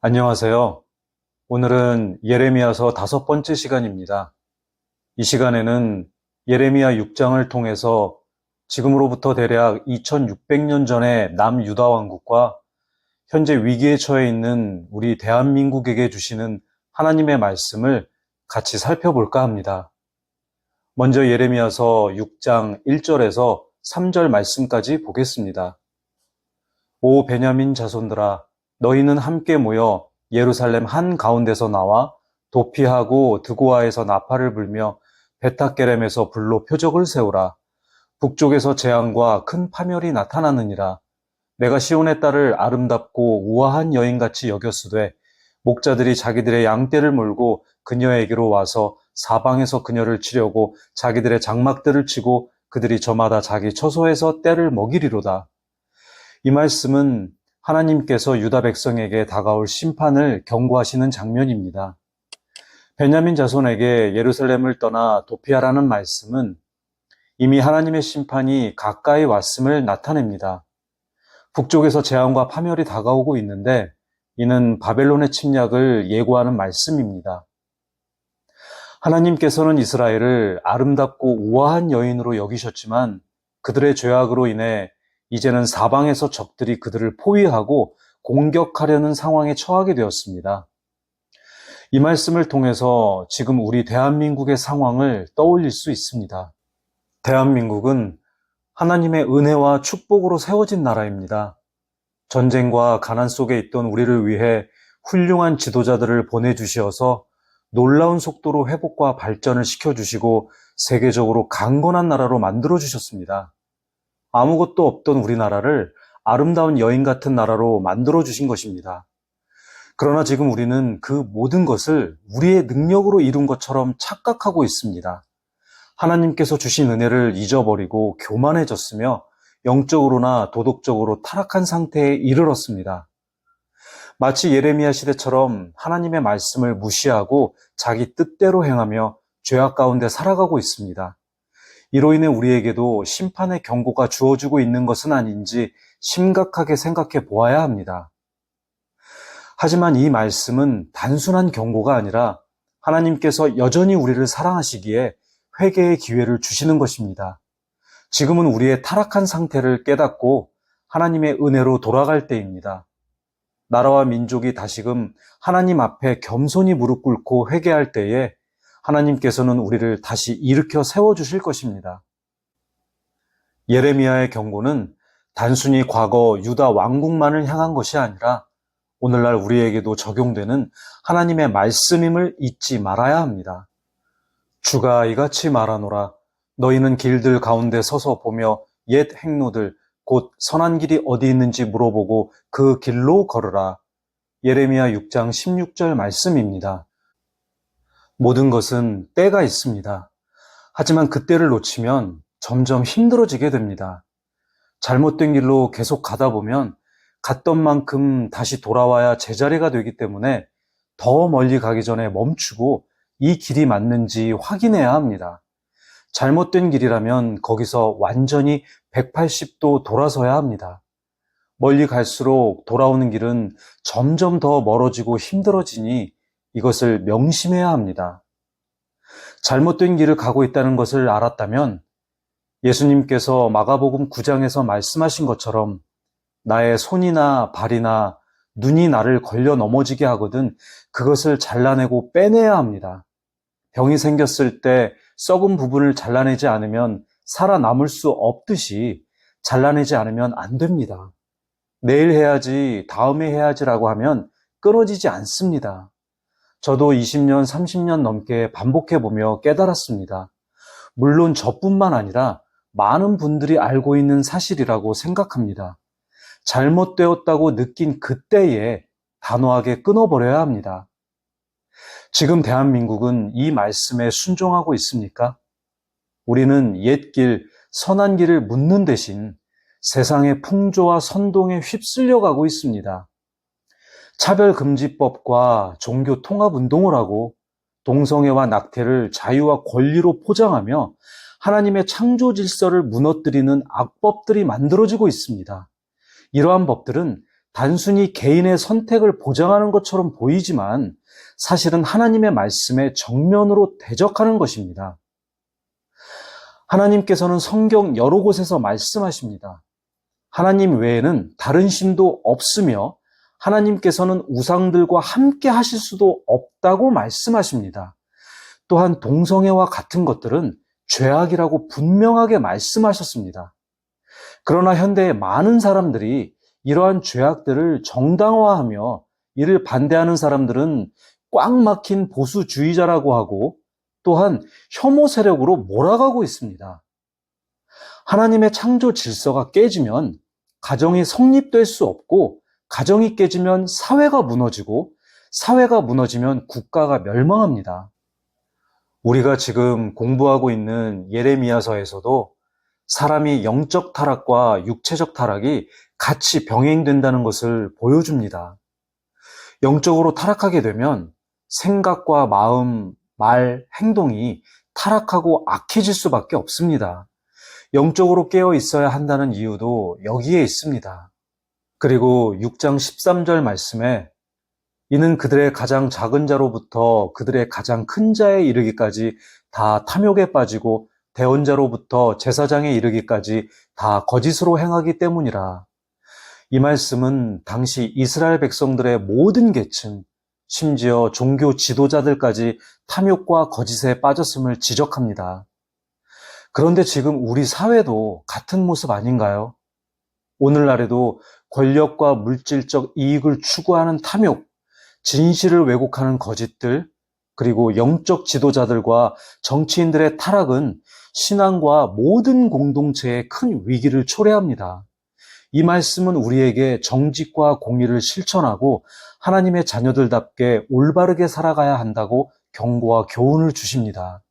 안녕하세요. 오늘은 예레미야서 다섯 번째 시간입니다. 이 시간에는 예레미야 6장을 통해서 지금으로부터 대략 2600년 전의 남유다 왕국과 현재 위기에 처해 있는 우리 대한민국에게 주시는 하나님의 말씀을 같이 살펴볼까 합니다. 먼저 예레미야서 6장 1절에서 3절 말씀까지 보겠습니다. 오 베냐민 자손들아 너희는 함께 모여 예루살렘 한 가운데서 나와 도피하고 드고아에서 나팔을 불며 베타게렘에서 불로 표적을 세우라. 북쪽에서 재앙과 큰 파멸이 나타나느니라. 내가 시온의 딸을 아름답고 우아한 여인같이 여겼으되 목자들이 자기들의 양떼를 몰고 그녀에게로 와서 사방에서 그녀를 치려고 자기들의 장막들을 치고 그들이 저마다 자기 처소에서 떼를 먹이리로다. 이 말씀은 하나님께서 유다 백성에게 다가올 심판을 경고하시는 장면입니다. 베냐민 자손에게 예루살렘을 떠나 도피하라는 말씀은 이미 하나님의 심판이 가까이 왔음을 나타냅니다. 북쪽에서 재앙과 파멸이 다가오고 있는데 이는 바벨론의 침략을 예고하는 말씀입니다. 하나님께서는 이스라엘을 아름답고 우아한 여인으로 여기셨지만 그들의 죄악으로 인해 이제는 사방에서 적들이 그들을 포위하고 공격하려는 상황에 처하게 되었습니다. 이 말씀을 통해서 지금 우리 대한민국의 상황을 떠올릴 수 있습니다. 대한민국은 하나님의 은혜와 축복으로 세워진 나라입니다. 전쟁과 가난 속에 있던 우리를 위해 훌륭한 지도자들을 보내주시어서 놀라운 속도로 회복과 발전을 시켜주시고 세계적으로 강건한 나라로 만들어주셨습니다. 아무것도 없던 우리나라를 아름다운 여인 같은 나라로 만들어 주신 것입니다. 그러나 지금 우리는 그 모든 것을 우리의 능력으로 이룬 것처럼 착각하고 있습니다. 하나님께서 주신 은혜를 잊어버리고 교만해졌으며 영적으로나 도덕적으로 타락한 상태에 이르렀습니다. 마치 예레미야 시대처럼 하나님의 말씀을 무시하고 자기 뜻대로 행하며 죄악 가운데 살아가고 있습니다. 이로 인해 우리에게도 심판의 경고가 주어지고 있는 것은 아닌지 심각하게 생각해 보아야 합니다. 하지만 이 말씀은 단순한 경고가 아니라 하나님께서 여전히 우리를 사랑하시기에 회개의 기회를 주시는 것입니다. 지금은 우리의 타락한 상태를 깨닫고 하나님의 은혜로 돌아갈 때입니다. 나라와 민족이 다시금 하나님 앞에 겸손히 무릎 꿇고 회개할 때에 하나님께서는 우리를 다시 일으켜 세워주실 것입니다. 예레미야의 경고는 단순히 과거 유다 왕국만을 향한 것이 아니라 오늘날 우리에게도 적용되는 하나님의 말씀임을 잊지 말아야 합니다. 주가 이같이 말하노라 너희는 길들 가운데 서서 보며 옛 행로들 곧 선한 길이 어디 있는지 물어보고 그 길로 걸으라. 예레미야 6장 16절 말씀입니다. 모든 것은 때가 있습니다. 하지만 그 때를 놓치면 점점 힘들어지게 됩니다. 잘못된 길로 계속 가다 보면 갔던 만큼 다시 돌아와야 제자리가 되기 때문에 더 멀리 가기 전에 멈추고 이 길이 맞는지 확인해야 합니다. 잘못된 길이라면 거기서 완전히 180도 돌아서야 합니다. 멀리 갈수록 돌아오는 길은 점점 더 멀어지고 힘들어지니 이것을 명심해야 합니다. 잘못된 길을 가고 있다는 것을 알았다면 예수님께서 마가복음 9장에서 말씀하신 것처럼 나의 손이나 발이나 눈이 나를 걸려 넘어지게 하거든 그것을 잘라내고 빼내야 합니다. 병이 생겼을 때 썩은 부분을 잘라내지 않으면 살아남을 수 없듯이 잘라내지 않으면 안 됩니다. 내일 해야지, 다음에 해야지라고 하면 끊어지지 않습니다. 저도 20년, 30년 넘게 반복해보며 깨달았습니다. 물론 저뿐만 아니라 많은 분들이 알고 있는 사실이라고 생각합니다. 잘못되었다고 느낀 그때에 단호하게 끊어버려야 합니다. 지금 대한민국은 이 말씀에 순종하고 있습니까? 우리는 옛 길, 선한 길을 묻는 대신 세상의 풍조와 선동에 휩쓸려 가고 있습니다. 차별금지법과 종교 통합 운동을 하고 동성애와 낙태를 자유와 권리로 포장하며 하나님의 창조 질서를 무너뜨리는 악법들이 만들어지고 있습니다. 이러한 법들은 단순히 개인의 선택을 보장하는 것처럼 보이지만 사실은 하나님의 말씀에 정면으로 대적하는 것입니다. 하나님께서는 성경 여러 곳에서 말씀하십니다. 하나님 외에는 다른 신도 없으며 하나님께서는 우상들과 함께 하실 수도 없다고 말씀하십니다. 또한 동성애와 같은 것들은 죄악이라고 분명하게 말씀하셨습니다. 그러나 현대의 많은 사람들이 이러한 죄악들을 정당화하며 이를 반대하는 사람들은 꽉 막힌 보수주의자라고 하고 또한 혐오 세력으로 몰아가고 있습니다. 하나님의 창조 질서가 깨지면 가정이 성립될 수 없고 가정이 깨지면 사회가 무너지고 사회가 무너지면 국가가 멸망합니다. 우리가 지금 공부하고 있는 예레미야서에서도 사람이 영적 타락과 육체적 타락이 같이 병행된다는 것을 보여줍니다. 영적으로 타락하게 되면 생각과 마음, 말, 행동이 타락하고 악해질 수밖에 없습니다. 영적으로 깨어 있어야 한다는 이유도 여기에 있습니다. 그리고 6장 13절 말씀에 이는 그들의 가장 작은 자로부터 그들의 가장 큰 자에 이르기까지 다 탐욕에 빠지고 대원자로부터 제사장에 이르기까지 다 거짓으로 행하기 때문이라. 이 말씀은 당시 이스라엘 백성들의 모든 계층, 심지어 종교 지도자들까지 탐욕과 거짓에 빠졌음을 지적합니다. 그런데 지금 우리 사회도 같은 모습 아닌가요? 오늘날에도 권력과 물질적 이익을 추구하는 탐욕, 진실을 왜곡하는 거짓들, 그리고 영적 지도자들과 정치인들의 타락은 신앙과 모든 공동체의 큰 위기를 초래합니다. 이 말씀은 우리에게 정직과 공의를 실천하고 하나님의 자녀들답게 올바르게 살아가야 한다고 경고와 교훈을 주십니다.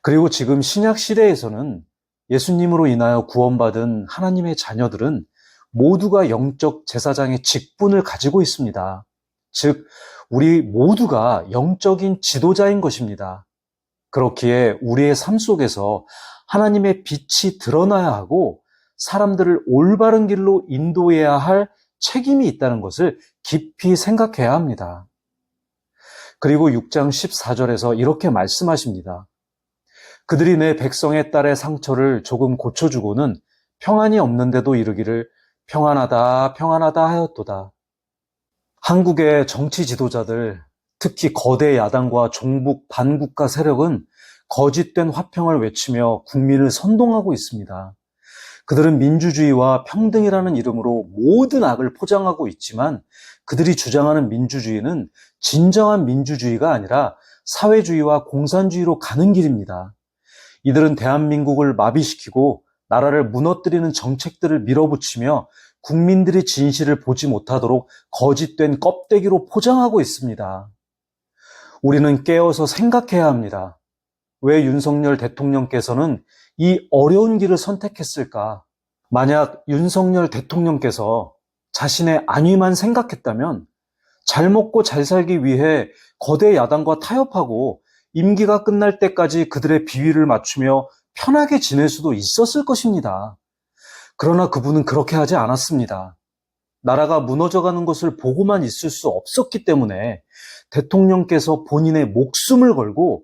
그리고 지금 신약 시대에서는 예수님으로 인하여 구원받은 하나님의 자녀들은 모두가 영적 제사장의 직분을 가지고 있습니다. 즉, 우리 모두가 영적인 지도자인 것입니다. 그렇기에 우리의 삶 속에서 하나님의 빛이 드러나야 하고 사람들을 올바른 길로 인도해야 할 책임이 있다는 것을 깊이 생각해야 합니다. 그리고 6장 14절에서 이렇게 말씀하십니다. 그들이 내 백성의 딸의 상처를 조금 고쳐주고는 평안이 없는데도 이르기를 평안하다, 평안하다 하였도다. 한국의 정치 지도자들, 특히 거대 야당과 종북 반국가 세력은 거짓된 화평을 외치며 국민을 선동하고 있습니다. 그들은 민주주의와 평등이라는 이름으로 모든 악을 포장하고 있지만 그들이 주장하는 민주주의는 진정한 민주주의가 아니라 사회주의와 공산주의로 가는 길입니다. 이들은 대한민국을 마비시키고 나라를 무너뜨리는 정책들을 밀어붙이며 국민들이 진실을 보지 못하도록 거짓된 껍데기로 포장하고 있습니다. 우리는 깨어서 생각해야 합니다. 왜 윤석열 대통령께서는 이 어려운 길을 선택했을까? 만약 윤석열 대통령께서 자신의 안위만 생각했다면 잘 먹고 잘 살기 위해 거대 야당과 타협하고 임기가 끝날 때까지 그들의 비위를 맞추며 편하게 지낼 수도 있었을 것입니다. 그러나 그분은 그렇게 하지 않았습니다. 나라가 무너져가는 것을 보고만 있을 수 없었기 때문에 대통령께서 본인의 목숨을 걸고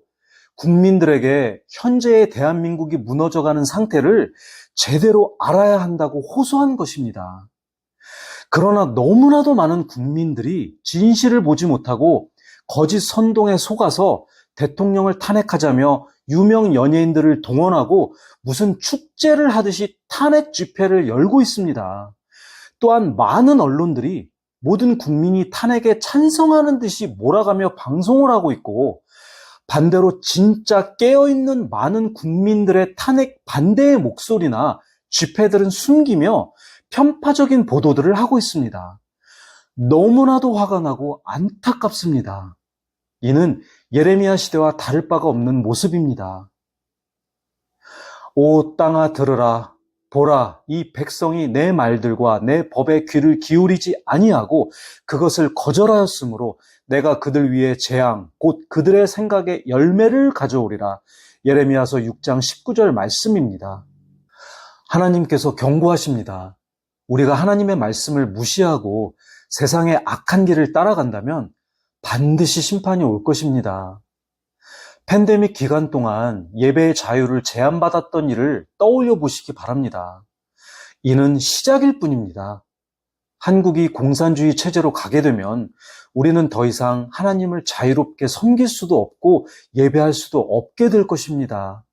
국민들에게 현재의 대한민국이 무너져가는 상태를 제대로 알아야 한다고 호소한 것입니다. 그러나 너무나도 많은 국민들이 진실을 보지 못하고 거짓 선동에 속아서 대통령을 탄핵하자며 유명 연예인들을 동원하고 무슨 축제를 하듯이 탄핵 집회를 열고 있습니다. 또한 많은 언론들이 모든 국민이 탄핵에 찬성하는 듯이 몰아가며 방송을 하고 있고 반대로 진짜 깨어있는 많은 국민들의 탄핵 반대의 목소리나 집회들은 숨기며 편파적인 보도들을 하고 있습니다. 너무나도 화가 나고 안타깝습니다. 이는 예레미야 시대와 다를 바가 없는 모습입니다. 오 땅아 들으라 보라 이 백성이 내 말들과 내 법에 귀를 기울이지 아니하고 그것을 거절하였으므로 내가 그들 위에 재앙 곧 그들의 생각에 열매를 가져오리라 예레미야서 6장 19절 말씀입니다. 하나님께서 경고하십니다. 우리가 하나님의 말씀을 무시하고 세상의 악한 길을 따라간다면 반드시 심판이 올 것입니다. 팬데믹 기간 동안 예배의 자유를 제한받았던 일을 떠올려 보시기 바랍니다. 이는 시작일 뿐입니다. 한국이 공산주의 체제로 가게 되면 우리는 더 이상 하나님을 자유롭게 섬길 수도 없고 예배할 수도 없게 될 것입니다.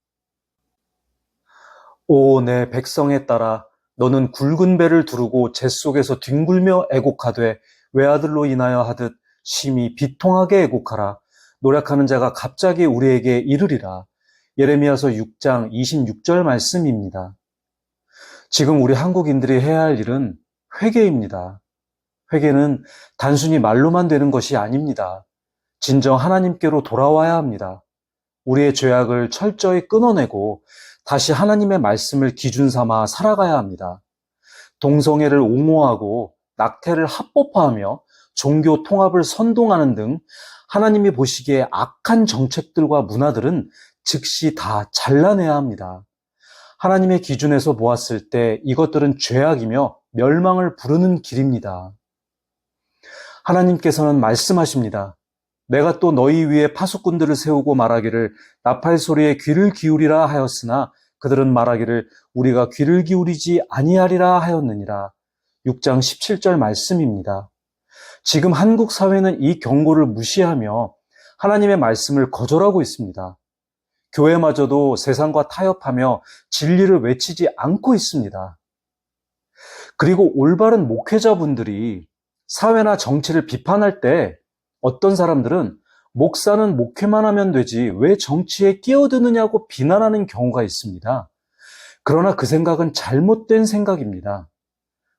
오, 내 백성에 따라 너는 굵은 배를 두르고 재 속에서 뒹굴며 애곡하되 외아들로 인하여 하듯 심히 비통하게 애곡하라. 노력하는 자가 갑자기 우리에게 이르리라. 예레미야서 6장 26절 말씀입니다. 지금 우리 한국인들이 해야 할 일은 회개입니다. 회개는 단순히 말로만 되는 것이 아닙니다. 진정 하나님께로 돌아와야 합니다. 우리의 죄악을 철저히 끊어내고 다시 하나님의 말씀을 기준 삼아 살아가야 합니다. 동성애를 옹호하고 낙태를 합법화하며 종교 통합을 선동하는 등 하나님이 보시기에 악한 정책들과 문화들은 즉시 다 잘라내야 합니다. 하나님의 기준에서 보았을 때 이것들은 죄악이며 멸망을 부르는 길입니다. 하나님께서는 말씀하십니다. 내가 또 너희 위에 파수꾼들을 세우고 말하기를 나팔 소리에 귀를 기울이라 하였으나 그들은 말하기를 우리가 귀를 기울이지 아니하리라 하였느니라. 6장 17절 말씀입니다. 지금 한국 사회는 이 경고를 무시하며 하나님의 말씀을 거절하고 있습니다. 교회마저도 세상과 타협하며 진리를 외치지 않고 있습니다. 그리고 올바른 목회자분들이 사회나 정치를 비판할 때 어떤 사람들은 목사는 목회만 하면 되지 왜 정치에 끼어드느냐고 비난하는 경우가 있습니다. 그러나 그 생각은 잘못된 생각입니다.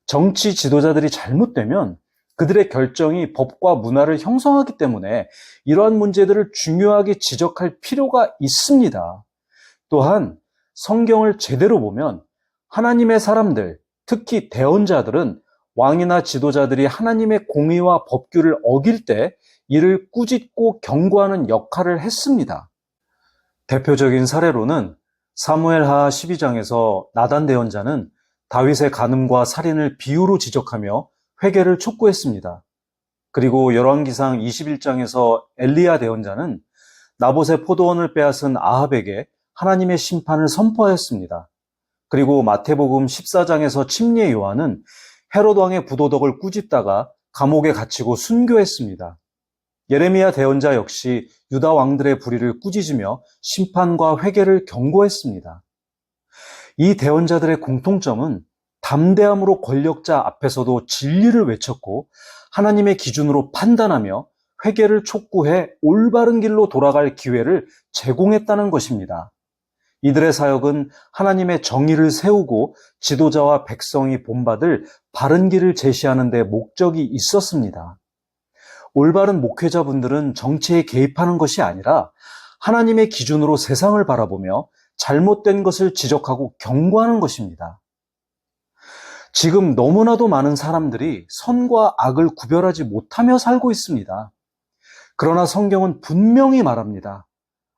정치 지도자들이 잘못되면 그들의 결정이 법과 문화를 형성하기 때문에 이러한 문제들을 중요하게 지적할 필요가 있습니다. 또한 성경을 제대로 보면 하나님의 사람들, 특히 대언자들은 왕이나 지도자들이 하나님의 공의와 법규를 어길 때 이를 꾸짖고 경고하는 역할을 했습니다. 대표적인 사례로는 사무엘하 12장에서 나단 대언자는 다윗의 간음과 살인을 비유로 지적하며 회개를 촉구했습니다. 그리고 열왕기상 21장에서 엘리야 대언자는 나봇의 포도원을 빼앗은 아합에게 하나님의 심판을 선포하였습니다. 그리고 마태복음 14장에서 침례 요한은 헤롯 왕의 부도덕을 꾸짖다가 감옥에 갇히고 순교했습니다. 예레미야 대언자 역시 유다 왕들의 불의를 꾸짖으며 심판과 회개를 경고했습니다. 이 대언자들의 공통점은 담대함으로 권력자 앞에서도 진리를 외쳤고 하나님의 기준으로 판단하며 회개를 촉구해 올바른 길로 돌아갈 기회를 제공했다는 것입니다. 이들의 사역은 하나님의 정의를 세우고 지도자와 백성이 본받을 바른 길을 제시하는 데 목적이 있었습니다. 올바른 목회자분들은 정치에 개입하는 것이 아니라 하나님의 기준으로 세상을 바라보며 잘못된 것을 지적하고 경고하는 것입니다. 지금 너무나도 많은 사람들이 선과 악을 구별하지 못하며 살고 있습니다. 그러나 성경은 분명히 말합니다.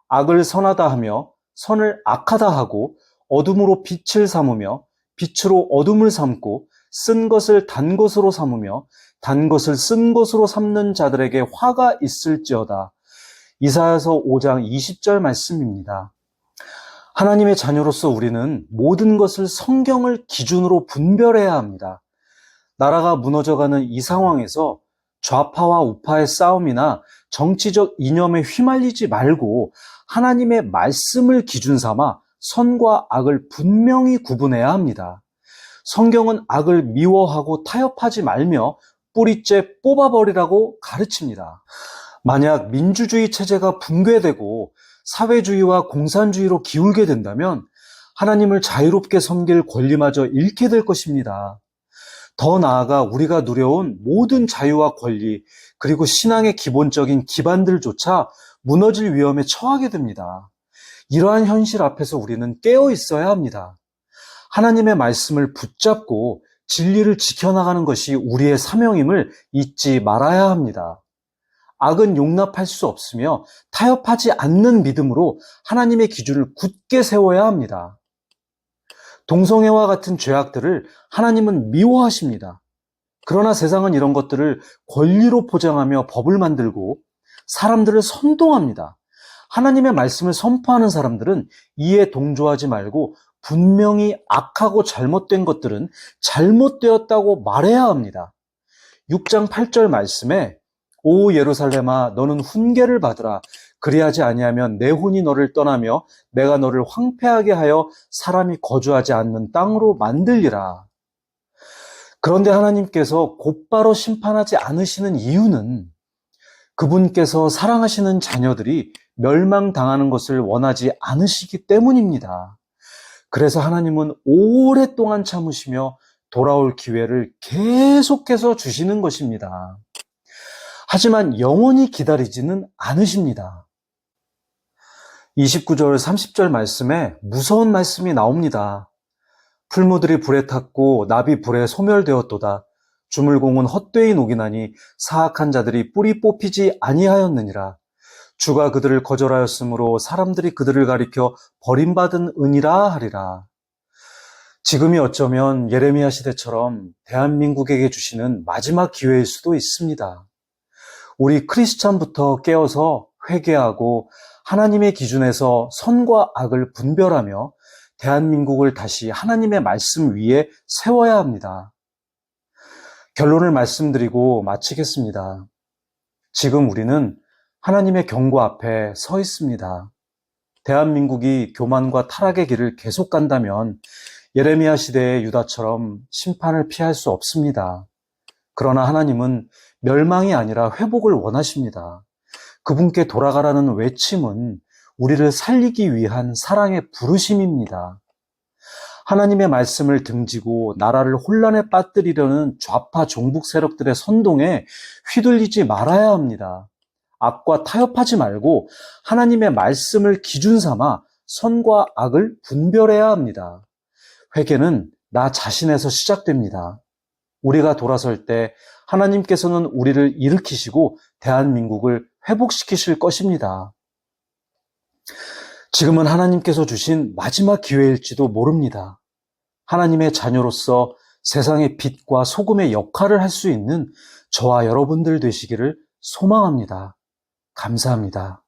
악을 선하다 하며 선을 악하다 하고 어둠으로 빛을 삼으며 빛으로 어둠을 삼고 쓴 것을 단 것으로 삼으며 단 것을 쓴 것으로 삼는 자들에게 화가 있을지어다. 이사야서 5장 20절 말씀입니다. 하나님의 자녀로서 우리는 모든 것을 성경을 기준으로 분별해야 합니다. 나라가 무너져가는 이 상황에서 좌파와 우파의 싸움이나 정치적 이념에 휘말리지 말고 하나님의 말씀을 기준 삼아 선과 악을 분명히 구분해야 합니다. 성경은 악을 미워하고 타협하지 말며 뿌리째 뽑아버리라고 가르칩니다. 만약 민주주의 체제가 붕괴되고 사회주의와 공산주의로 기울게 된다면 하나님을 자유롭게 섬길 권리마저 잃게 될 것입니다. 더 나아가 우리가 누려온 모든 자유와 권리, 그리고 신앙의 기본적인 기반들조차 무너질 위험에 처하게 됩니다. 이러한 현실 앞에서 우리는 깨어 있어야 합니다. 하나님의 말씀을 붙잡고 진리를 지켜나가는 것이 우리의 사명임을 잊지 말아야 합니다. 악은 용납할 수 없으며 타협하지 않는 믿음으로 하나님의 기준을 굳게 세워야 합니다. 동성애와 같은 죄악들을 하나님은 미워하십니다. 그러나 세상은 이런 것들을 권리로 포장하며 법을 만들고 사람들을 선동합니다. 하나님의 말씀을 선포하는 사람들은 이에 동조하지 말고 분명히 악하고 잘못된 것들은 잘못되었다고 말해야 합니다. 6장 8절 말씀에 오 예루살렘아 너는 훈계를 받으라 그리하지 아니하면 내 혼이 너를 떠나며 내가 너를 황폐하게 하여 사람이 거주하지 않는 땅으로 만들리라. 그런데 하나님께서 곧바로 심판하지 않으시는 이유는 그분께서 사랑하시는 자녀들이 멸망당하는 것을 원하지 않으시기 때문입니다. 그래서 하나님은 오랫동안 참으시며 돌아올 기회를 계속해서 주시는 것입니다. 하지만 영원히 기다리지는 않으십니다. 29절, 30절 말씀에 무서운 말씀이 나옵니다. 풀무들이 불에 탔고 나비 불에 소멸되었도다. 주물공은 헛되이 녹이나니 사악한 자들이 뿌리 뽑히지 아니하였느니라. 주가 그들을 거절하였으므로 사람들이 그들을 가리켜 버림받은 은이라 하리라. 지금이 어쩌면 예레미야 시대처럼 대한민국에게 주시는 마지막 기회일 수도 있습니다. 우리 크리스찬부터 깨어서 회개하고 하나님의 기준에서 선과 악을 분별하며 대한민국을 다시 하나님의 말씀 위에 세워야 합니다. 결론을 말씀드리고 마치겠습니다. 지금 우리는 하나님의 경고 앞에 서 있습니다. 대한민국이 교만과 타락의 길을 계속 간다면 예레미야 시대의 유다처럼 심판을 피할 수 없습니다. 그러나 하나님은 멸망이 아니라 회복을 원하십니다. 그분께 돌아가라는 외침은 우리를 살리기 위한 사랑의 부르심입니다. 하나님의 말씀을 등지고 나라를 혼란에 빠뜨리려는 좌파 종북 세력들의 선동에 휘둘리지 말아야 합니다. 악과 타협하지 말고 하나님의 말씀을 기준 삼아 선과 악을 분별해야 합니다. 회개는 나 자신에서 시작됩니다. 우리가 돌아설 때 하나님께서는 우리를 일으키시고 대한민국을 회복시키실 것입니다. 지금은 하나님께서 주신 마지막 기회일지도 모릅니다. 하나님의 자녀로서 세상의 빛과 소금의 역할을 할 수 있는 저와 여러분들 되시기를 소망합니다. 감사합니다.